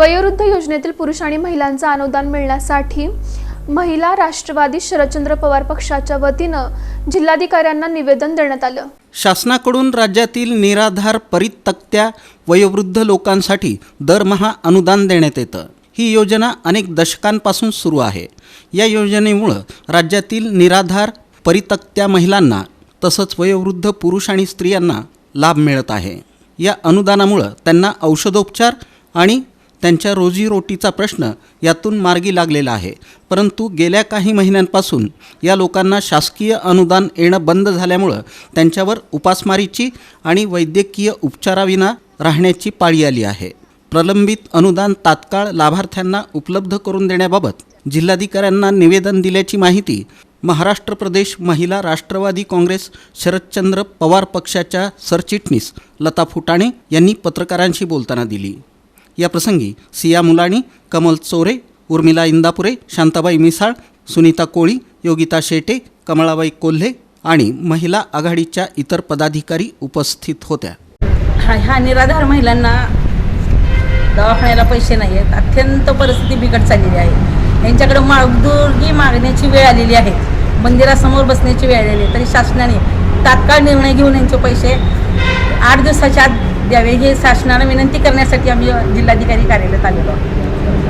वयोवृद्ध योजनेतील पुरुष आणि महिलांचं अनुदान मिळण्यासाठी महिला राष्ट्रवादी शरदचंद्र पवार पक्षाच्या वतीनं जिल्हाधिकाऱ्यांना निवेदन देण्यात आलं. शासनाकडून राज्यातील निराधार परितक्त्या वयोवृद्ध लोकांसाठी दरमहा अनुदान देण्यात येतं. ही योजना अनेक दशकांपासून सुरू आहे. या योजनेमुळं राज्यातील निराधार परितक्त्या महिलांना तसंच वयोवृद्ध पुरुष आणि स्त्रियांना लाभ मिळत आहे. या अनुदानामुळं त्यांना औषधोपचार आणि त्यांच्या रोजीरोटीचा प्रश्न यातून मार्गी लागलेला आहे. परंतु गेल्या काही महिन्यांपासून या लोकांना शासकीय अनुदान येणं बंद झाल्यामुळं त्यांच्यावर उपासमारीची आणि वैद्यकीय उपचाराविना राहण्याची पाळी आली आहे. प्रलंबित अनुदान तात्काळ लाभार्थ्यांना उपलब्ध करून देण्याबाबत जिल्हाधिकाऱ्यांना निवेदन दिल्याची माहिती महाराष्ट्र प्रदेश महिला राष्ट्रवादी काँग्रेस शरदचंद्र पवार पक्षाच्या सरचिटणीस लता फुटाणे यांनी पत्रकारांशी बोलताना दिली. या प्रसंगी सिया मुलाणी कमल चोरे उर्मिला इंदापुरे शांताबाई मिसाळ सुनीता कोळी योगिता शेटे कमळाबाई कोल्हे आणि महिला आघाडीच्या इतर पदाधिकारी उपस्थित होत्या. हा ह्या निराधार महिलांना दवाखान्याला पैसे नाही आहेत अत्यंत परिस्थिती बिकट चाललेली आहे. यांच्याकडे मागदुर्गी मागण्याची वेळ आलेली आहे. मंदिरासमोर बसण्याची वेळ आलेली आहे. तरी शासनाने तात्काळ निर्णय घेऊन यांचे पैसे आठ दिवसाच्या आत द्यावे हे शासनाला विनंती करण्यासाठी आम्ही जिल्हाधिकारी कार्यालयात आलेलो आहोत.